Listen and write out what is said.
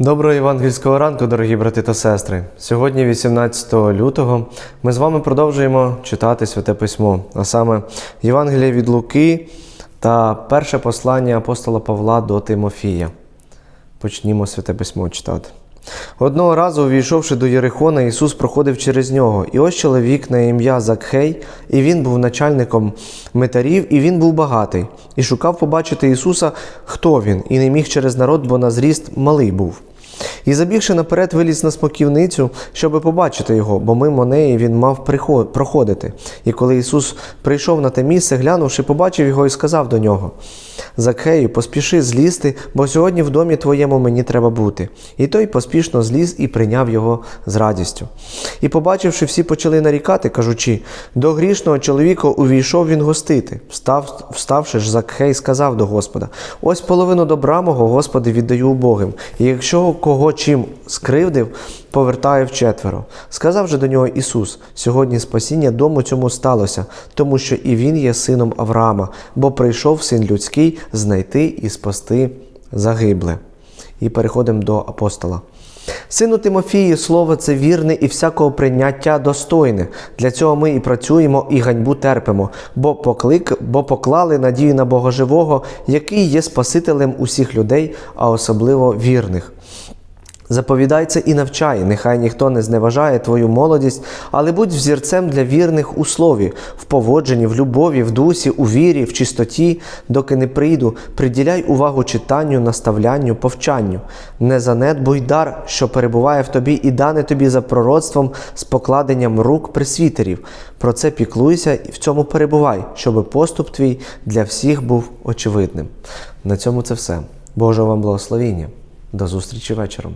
Доброго євангельського ранку, дорогі брати та сестри. Сьогодні, 18 лютого, ми з вами продовжуємо читати Святе Письмо, а саме Євангелія від Луки та перше послання апостола Павла до Тимофія. Почнімо Святе Письмо читати. Одного разу, увійшовши до Єрихона, Ісус проходив через нього, і ось чоловік на ім'я Закхей, і він був начальником митарів, і він був багатий, і шукав побачити Ісуса, хто він, і не міг через народ, бо на зріст малий був. І забігши наперед, виліз на смоківницю, щоби побачити його, бо мимо неї він мав приход- проходити. І коли Ісус прийшов на те місце, глянувши, побачив його і сказав до нього: Закхею, поспіши злізти, бо сьогодні в домі твоєму мені треба бути. І той поспішно зліз і прийняв його з радістю. І побачивши, всі почали нарікати, кажучи: до грішного чоловіка увійшов він гостити. Встав, вставши ж, Закхей сказав до Господа: Ось половину добра мого, Господи, віддаю убогим. І якщо кого чим скривдив, повертаю вчетверо. Сказав же до нього Ісус: сьогодні спасіння дому цьому сталося, тому що і він є сином Авраама, бо прийшов син людський знайти і спасти загибле. І переходимо до апостола. Сину Тимофії, слово це вірне і всякого прийняття достойне. Для цього ми і працюємо, і ганьбу терпимо, бо, поклик, бо поклали надію на Бога живого, який є Спасителем усіх людей, а особливо вірних. Заповідай це і навчай, нехай ніхто не зневажає твою молодість, але будь взірцем для вірних у слові, в поводженні, в любові, в дусі, у вірі, в чистоті, доки не прийду, приділяй увагу читанню, наставлянню, повчанню. Не занедбуй дар, що перебуває в тобі, і дане тобі за пророцтвом з покладенням рук присвітерів. Про це піклуйся і в цьому перебувай, щоб поступ твій для всіх був очевидним. На цьому це все. Божого вам благословіння. До зустрічі вечором.